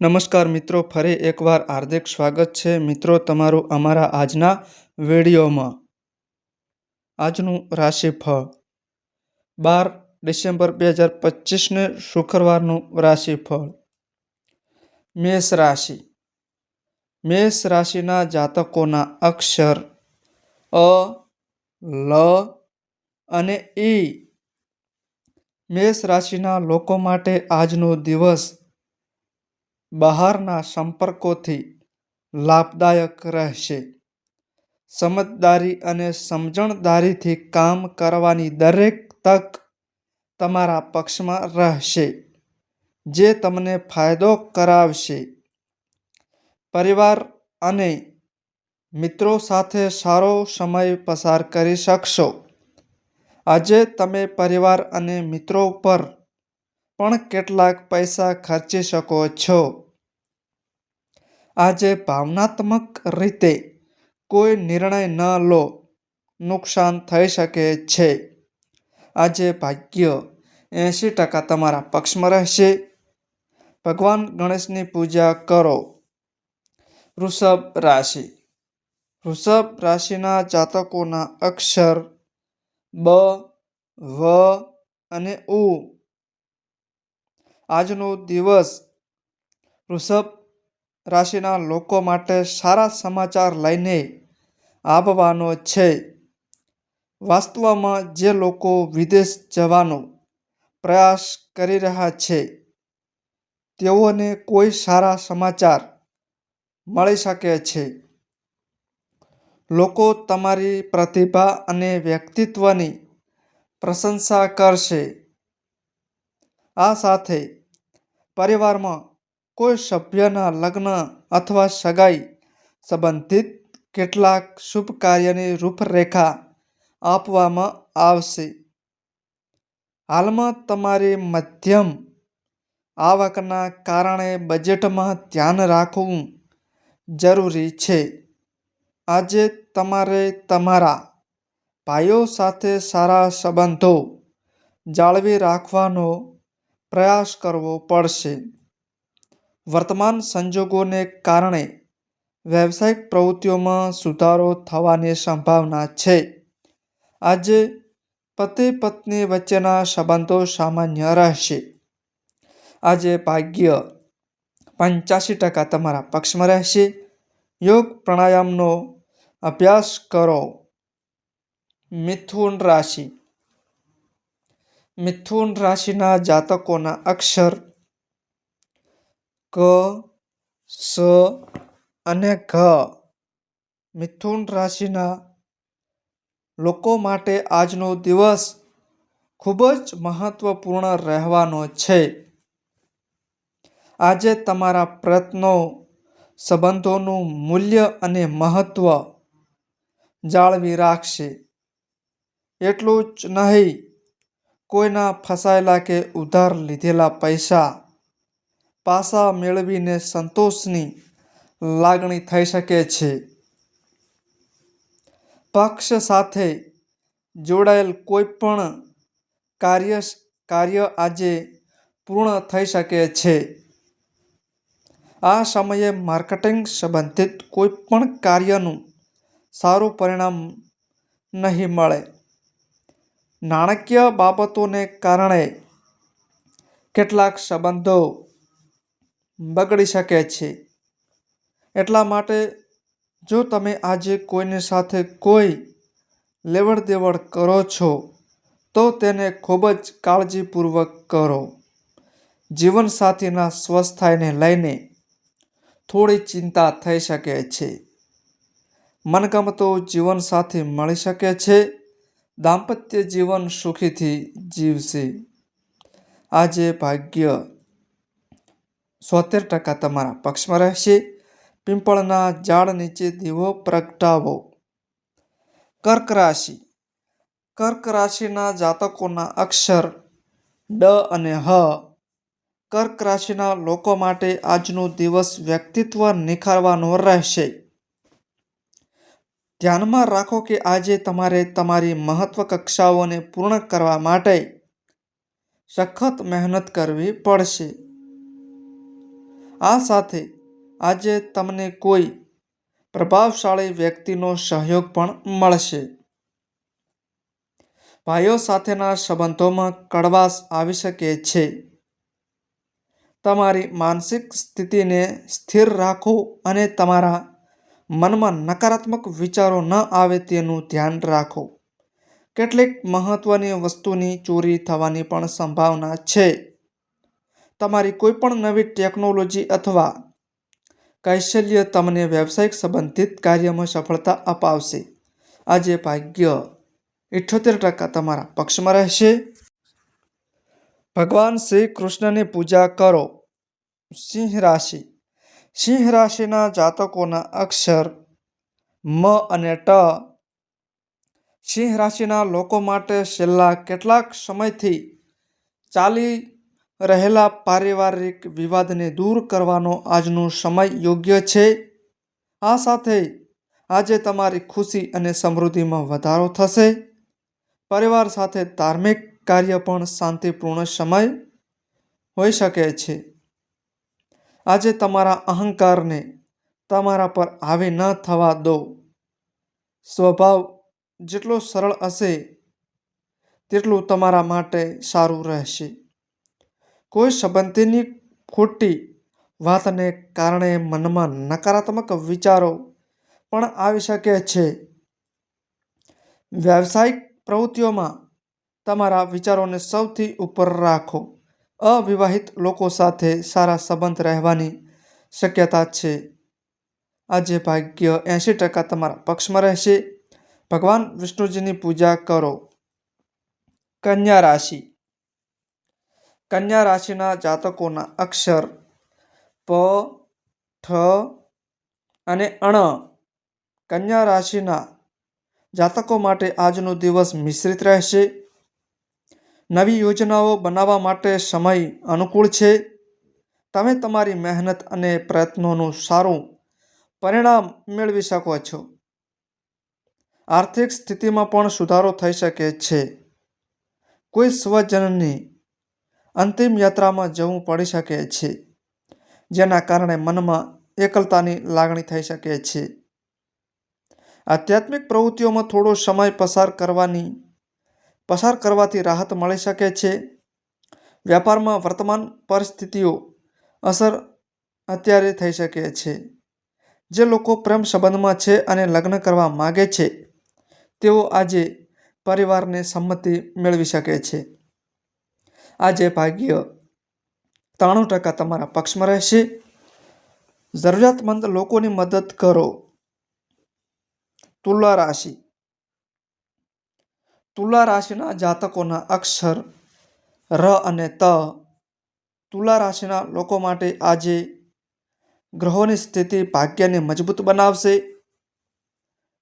નમસ્કાર મિત્રો, ફરી એકવાર હાર્દિક સ્વાગત છે. મિત્રો, તમારું અમારા આજના વિડીયોમાં. આજનું રાશિફળ. બાર ડિસેમ્બર બે હજાર પચીસને શુક્રવારનું રાશિફળ. મેષ રાશિ. મેષ રાશિના જાતકોના અક્ષર અ, લ અને ઈ. મેષ રાશિના લોકો માટે આજનો દિવસ બહારના સંપર્કોથી લાભદાયક રહેશે. સમજદારી અને સમજણદારીથી કામ કરવાની દરેક તક તમારા પક્ષમાં રહેશે, જે તમને ફાયદો કરાવશે. પરિવાર અને મિત્રો સાથે સારો સમય પસાર કરી શકશો. આજે તમે પરિવાર અને મિત્રો પર પણ કેટલાક પૈસા ખર્ચી શકો છો? આજે ભાવનાત્મક રીતે કોઈ નિર્ણય ન લો, નુકસાન થઈ શકે છે. આજે ભાગ્ય એંશી ટકા તમારા પક્ષમાં રહેશે. ભગવાન ગણેશની પૂજા કરો. વૃષભ રાશિ. વૃષભ રાશિના જાતકોના અક્ષર બ, વ અને ઉ આજનો દિવસ વૃષભ રાશિના લોકો માટે સારા સમાચાર લઈને આવવાનો છે. વાસ્તવમાં જે લોકો વિદેશ જવાનો પ્રયાસ કરી રહ્યા છે, તેઓને કોઈ સારા સમાચાર મળી શકે છે. લોકો તમારી પ્રતિભા અને વ્યક્તિત્વની પ્રશંસા કરશે. આ સાથે પરિવારમાં કોઈ સભ્યના લગ્ન અથવા સગાઈ સંબંધિત કેટલાક શુભ કાર્યની રૂપરેખા આપવામાં આવશે. હાલમાં તમારી મધ્યમ આવકના કારણે બજેટમાં ધ્યાન રાખવું જરૂરી છે. આજે તમારે તમારા ભાઈઓ સાથે સારા સંબંધો જાળવી રાખવાનો પ્રયાસ કરવો પડશે. વર્તમાન સંજોગોને કારણે વ્યવસાયિક પ્રવૃત્તિઓમાં સુધારો થવાની સંભાવના છે. આજે પતિ પત્ની વચ્ચેના સંબંધો સામાન્ય રહેશે. આજે ભાગ્ય પંચ્યાસી ટકા તમારા પક્ષમાં રહેશે. યોગ પ્રાણાયામનો અભ્યાસ કરો. મિથુન રાશિ મિથુન રાશિના જાતકોના અક્ષર ક, સ અને ઘ. મિથુન રાશિના લોકો માટે આજનો દિવસ ખૂબ જ મહત્વપૂર્ણ રહેવાનો છે. આજે તમારા પ્રયત્નો, સંબંધોનું મૂલ્ય અને મહત્વ જાળવી રાખશે. એટલું જ નહીં કોઈના ફસાયેલા કે ઉધાર લીધેલા પૈસા પાસા મેળવીને સંતોષની લાગણી થઈ શકે છે. પક્ષ સાથે જોડાયેલ કોઈ પણ કાર્ય કાર્ય આજે પૂર્ણ થઈ શકે છે. આ સમયે માર્કેટિંગ સંબંધિત કોઈ પણ કાર્યનું સારું પરિણામ નહીં મળે. નાણાકીય બાબતોને કારણે કેટલાક સંબંધો બગડી શકે છે. એટલા માટે જો તમે આજે કોઈની સાથે કોઈ લેવડ દેવડ કરો છો, તો તેને ખૂબ જ કાળજીપૂર્વક કરો. જીવનસાથીના સ્વસ્થાયને લઈને થોડી ચિંતા થઈ શકે છે. મનગમતો જીવનસાથી મળી શકે છે. દાંપત્ય જીવન સુખીથી જીવશે. આજે ભાગ્ય સોતેર ટકા તમારા પક્ષમાં રહેશે. પીંપળના ઝાડ નીચે દીવો પ્રગટાવો. કર્ક રાશિ. કર્ક રાશિના જાતકોના અક્ષર ડ અને હ. કર્ક રાશિના લોકો માટે આજનો દિવસ વ્યક્તિત્વ નિખારવાનો રહેશે. ધ્યાનમાં રાખો કે આજે તમારે તમારી મહત્વકક્ષાઓને પૂર્ણ કરવા માટે સખત મહેનત કરવી પડશે. આ સાથે આજે તમને કોઈ પ્રભાવશાળી વ્યક્તિનો સહયોગ પણ મળશે. ભાઈઓ સાથેના સંબંધોમાં કડવાશ આવી શકે છે. તમારી માનસિક સ્થિતિને સ્થિર રાખો અને તમારા મનમાં નકારાત્મક વિચારો ન આવે તેનું ધ્યાન રાખો. કેટલીક મહત્વની વસ્તુની ચોરી થવાની પણ સંભાવના છે. તમારી કોઈપણ નવી ટેકનોલોજી અથવા કૌશલ્ય તમને વ્યવસાયિક સંબંધિત કાર્યમાં સફળતા અપાવશે. આજે ભાગ્ય ઇઠ્યોતેર ટકા તમારા પક્ષમાં રહેશે. ભગવાન શ્રી કૃષ્ણની પૂજા કરો. સિંહ રાશિ. સિંહ રાશિના જાતકોના અક્ષર મ અને ટ. સિંહ રાશિના લોકો માટે છેલ્લા કેટલાક સમયથી ચાલી રહેલા પારિવારિક વિવાદને દૂર કરવાનો આજનો સમય યોગ્ય છે. આ સાથે આજે તમારી ખુશી અને સમૃદ્ધિમાં વધારો થશે. પરિવાર સાથે ધાર્મિક કાર્ય પણ શાંતિપૂર્ણ સમય હોઈ શકે છે. આજે તમારા અહંકારને તમારા પર હાવી ન થવા દો. સ્વભાવ જેટલો સરળ હશે, તેટલું તમારા માટે સારું રહેશે. કોઈ સંબંધીની ખોટી વાતને કારણે મનમાં નકારાત્મક વિચારો પણ આવી શકે છે. વ્યવસાયિક પ્રવૃત્તિઓમાં તમારા વિચારોને સૌથી ઉપર રાખો. અવિવાહિત લોકો સાથે સારા સંબંધ રહેવાની શક્યતા છે. આજે ભાગ્ય એંશી ટકા તમારા પક્ષમાં રહેશે. ભગવાન વિષ્ણુજીની પૂજા કરો. કન્યા રાશિ. કન્યા રાશિના જાતકોના અક્ષર પ, ઠ અને અણ. કન્યા રાશિના જાતકો માટે આજનો દિવસ મિશ્રિત રહેશે. નવી યોજનાઓ બનાવવા માટે સમય અનુકૂળ છે. તમે તમારી મહેનત અને પ્રયત્નોનું સારું પરિણામ મેળવી શકો છો. આર્થિક સ્થિતિમાં પણ સુધારો થઈ શકે છે. કોઈ સ્વજનની અંતિમ યાત્રામાં જવું પડી શકે છે, જેના કારણે મનમાં એકલતાની લાગણી થઈ શકે છે. આધ્યાત્મિક પ્રવૃત્તિઓમાં થોડો સમય પસાર કરવાની પસાર કરવાથી રાહત મળી શકે છે. વ્યાપારમાં વર્તમાન પરિસ્થિતિઓ અસર અત્યારે થઈ શકે છે. જે લોકો પ્રેમ સંબંધમાં છે અને લગ્ન કરવા માગે છે, તેઓ આજે પરિવારને સંમતિ મેળવી શકે છે. આજે ભાગ્ય ત્રાણું ટકા તમારા પક્ષમાં રહેશે. જરૂરિયાતમંદ લોકોની મદદ કરો. તુલા રાશિ તુલા રાશિના જાતકોના અક્ષર, ર અને ત. તુલા રાશિના લોકો માટે આજે ગ્રહોની સ્થિતિ ભાગ્યને મજબૂત બનાવશે.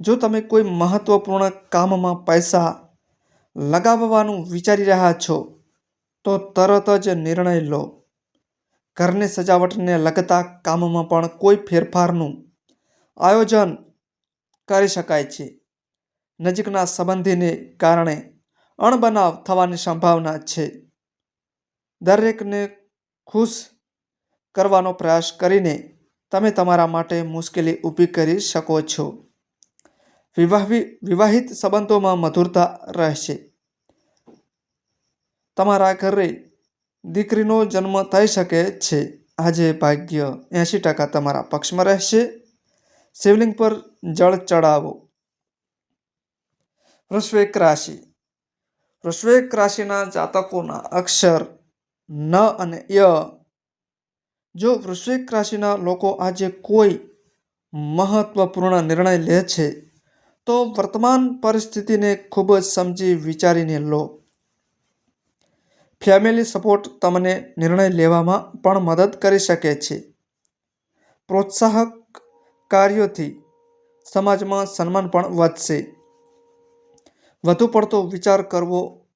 જો તમે કોઈ મહત્વપૂર્ણ કામમાં પૈસા લગાવવાનું વિચારી રહ્યા છો, તો તરત જ નિર્ણય લો. ઘરની સજાવટને લગતા કામમાં પણ કોઈ ફેરફારનું આયોજન કરી શકાય છે. નજીકના સંબંધીને કારણે અણબનાવ થવાની સંભાવના છે. દરેકને ખુશ કરવાનો પ્રયાસ કરીને તમે તમારા માટે મુશ્કેલી ઊભી કરી શકો છો. વિવાહી વિવાહિત સંબંધોમાં મધુરતા રહેશે. તમારા ઘરે દીકરીનો જન્મ થઈ શકે છે. આજે ભાગ્ય એંશી ટકા તમારા પક્ષમાં રહેશે. શિવલિંગ પર જળ ચડાવો. વૃશ્વિક રાશિ. વૃશ્વિક રાશિના જાતકોના અક્ષર ન અને ય. જો વૃશ્વિક રાશિના લોકો આજે કોઈ મહત્વપૂર્ણ નિર્ણય લે છે, તો વર્તમાન પરિસ્થિતિને ખૂબ જ સમજી વિચારીને લો. ફેમિલી સપોર્ટ તમને નિર્ણય લેવામાં પણ મદદ કરી શકે છે. પ્રોત્સાહક કાર્યોથી સમાજમાં સન્માન પણ વધશે. વધુ પડતો વિચાર કરવો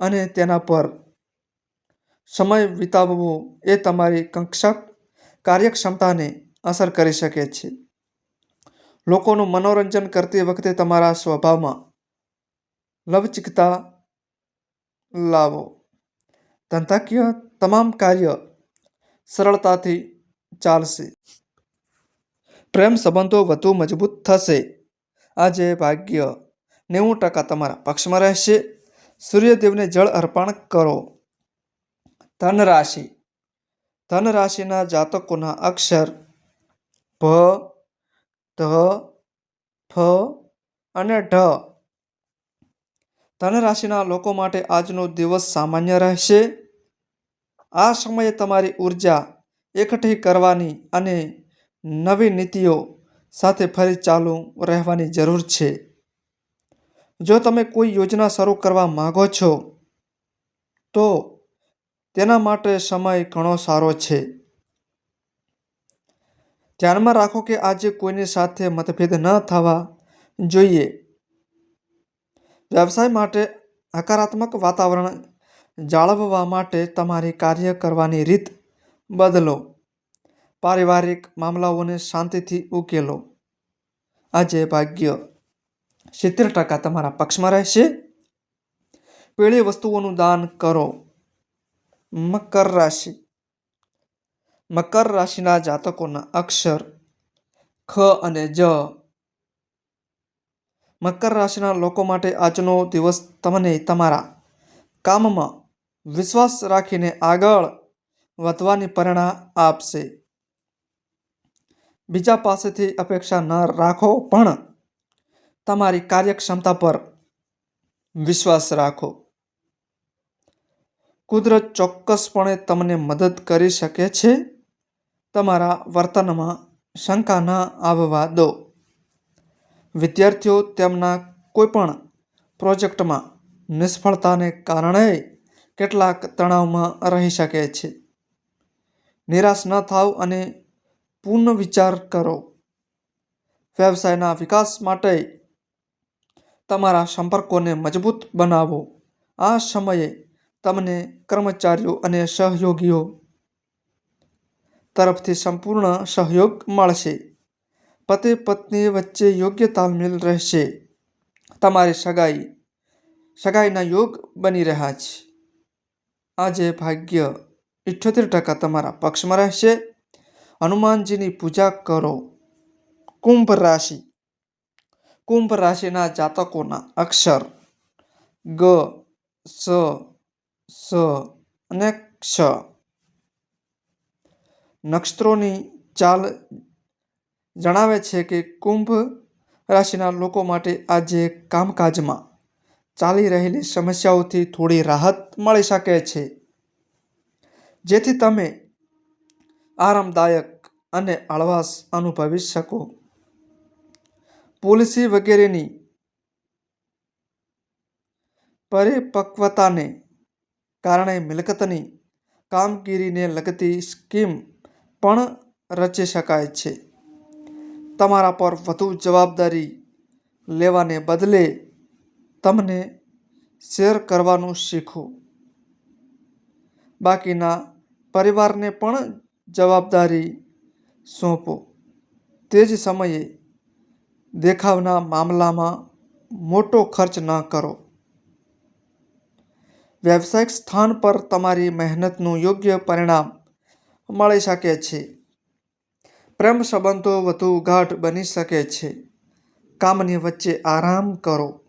અને તેના પર સમય વિતાવવો એ તમારી કક્ષક કાર્યક્ષમતાને અસર કરી શકે છે. લોકોનું મનોરંજન કરતી વખતે તમારા સ્વભાવમાં લવચિકતા લાવો. ધંધાકીય તમામ કાર્ય સરળતાથી ચાલશે. પ્રેમ સંબંધો વધુ મજબૂત થશે. આજે ભાગ્ય નેવું ટકા તમારા પક્ષમાં રહેશે. સૂર્યદેવને જળ અર્પણ કરો. ધન રાશિ ધન રાશિના જાતકોના અક્ષર ભ ધ, ફ અને ઢ. ધન રાશિના લોકો માટે આજનો દિવસ સામાન્ય રહેશે. આ સમયે તમારી ઊર્જા એકઠી કરવાની અને નવી નીતિઓ સાથે ફરી ચાલુ રહેવાની જરૂર છે. જો તમે કોઈ યોજના શરૂ કરવા માંગો છો, તો તેના માટે સમય ઘણો સારો છે. ધ્યાનમાં રાખો કે આજે કોઈની સાથે મતભેદ ન થવા જોઈએ. વ્યવસાય માટે હકારાત્મક વાતાવરણ જાળવવા માટે તમારી કાર્ય કરવાની રીત બદલો. પારિવારિક મામલાઓને શાંતિથી ઉકેલો. આજે ભાગ્ય. સિત્તેર ટકા તમારા પક્ષમાં રહેશે. પીળી વસ્તુઓનું દાન કરો. મકર રાશિ. મકર રાશિના જાતકોના અક્ષર ખ અને જ. મકર રાશિના લોકો માટે આજનો દિવસ તમને તમારા કામમાં વિશ્વાસ રાખીને આગળ વધવાની પ્રેરણા આપશે. બીજા પાસેથી અપેક્ષા ન રાખો પણ તમારી કાર્યક્ષમતા પર વિશ્વાસ રાખો. કુદરત ચોક્કસપણે તમને મદદ કરી શકે છે. તમારા વર્તનમાં શંકા ન આવવા દો. વિદ્યાર્થીઓ તેમના કોઈપણ પ્રોજેક્ટમાં નિષ્ફળતાને કારણે કેટલાક તણાવમાં રહી શકે છે. નિરાશ ન થાવ અને પુનઃવિચાર કરો. વ્યવસાયના વિકાસ માટે તમારા સંપર્કોને મજબૂત બનાવો. આ સમયે તમને કર્મચારીઓ અને સહયોગીઓ તરફથી સંપૂર્ણ સહયોગ મળશે. પતિ પત્ની વચ્ચે યોગ્ય તાલમેલ રહેશે. તમારી સગાઈ, સગાઈના યોગ બની રહ્યા છે. આજે ભાગ્ય ઇઠ્યોતેર ટકા તમારા પક્ષમાં રહેશે. હનુમાનજીની પૂજા કરો. કુંભ રાશિ કુંભ રાશિના જાતકોના અક્ષર ગ, સ સ અને ક્ષ. નક્ષત્રોની ચાલ જણાવે છે કે કુંભ રાશિના લોકો માટે આજે કામકાજમાં ચાલી રહેલી સમસ્યાઓથી થોડી રાહત મળી શકે છે. જેથી તમે આરામદાયક અને હળવાશ અનુભવી શકો. પોલિસી વગેરેની પરિપક્વતાને કારણે મિલકતની કામગીરીને લગતી સ્કીમ પણ રચી શકાય છે. તમારા પર વધુ જવાબદારી લેવાને બદલે તમને શેર કરવાનું શીખો. બાકીના પરિવારને પણ જવાબદારી સોંપો. તે જ સમયે દેખાવના મામલામાં મોટો ખર્ચ ન કરો. વ્યવસાયિક સ્થાન પર તમારી મહેનતનું યોગ્ય પરિણામ મળી શકે છે. પ્રેમ સંબંધો વધુ ગાઢ બની શકે છે. કામની વચ્ચે આરામ કરો.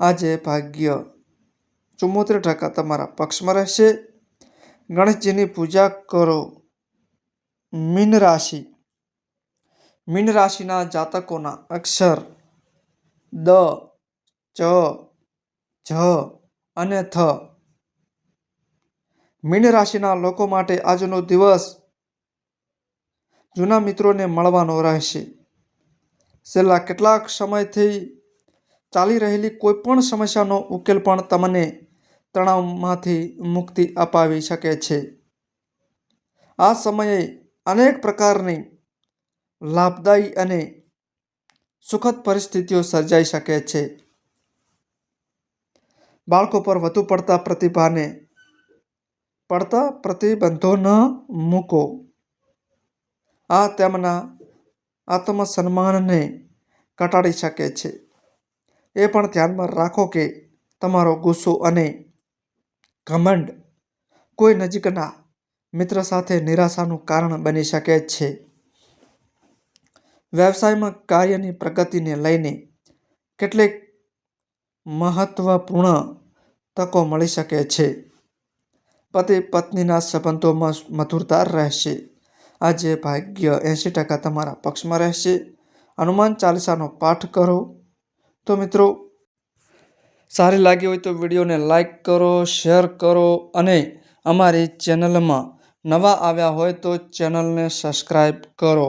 આજે ભાગ્ય ચુમ્મોતેર ટકા તમારા પક્ષમાં રહેશે. ગણેશજીની પૂજા કરો. મીન રાશિ મીન રાશિના જાતકોના અક્ષર દ, ચ, જ અને થ. મીન રાશિના લોકો માટે આજનો દિવસ જૂના મિત્રોને મળવાનો રહેશે. છેલ્લા કેટલાક સમયથી ચાલી રહેલી કોઈ પણ સમસ્યાનો ઉકેલ પણ તમને તણાવમાંથી મુક્તિ અપાવી શકે છે. આ સમયે અનેક પ્રકારની લાભદાયી અને સુખદ પરિસ્થિતિઓ સર્જાઈ શકે છે. બાળકો પર વધુ પડતા પ્રતિભાને પડતા પ્રતિબંધો ન મૂકો. આ તેમના આત્મસન્માનને ઘટાડી શકે છે. એ પણ ધ્યાનમાં રાખો કે તમારો ગુસ્સો અને ઘમંડ કોઈ નજીકના મિત્ર સાથે નિરાશાનું કારણ બની શકે છે. વ્યવસાયમાં કાર્યની પ્રગતિને લઈને કેટલીક મહત્વપૂર્ણ તકો મળી શકે છે. પતિ પત્નીના સંબંધોમાં મધુરતા રહેશે. આજે ભાગ્ય એંશી ટકા તમારા પક્ષમાં રહેશે. હનુમાન ચાલીસાનો પાઠ કરો. તો મિત્રો, સારી લાગી હોય તો વિડીયોને લાઈક કરો, શેર કરો અને અમારી ચેનલમાં નવા આવ્યા હોય તો ચેનલને સબસ્ક્રાઈબ કરો.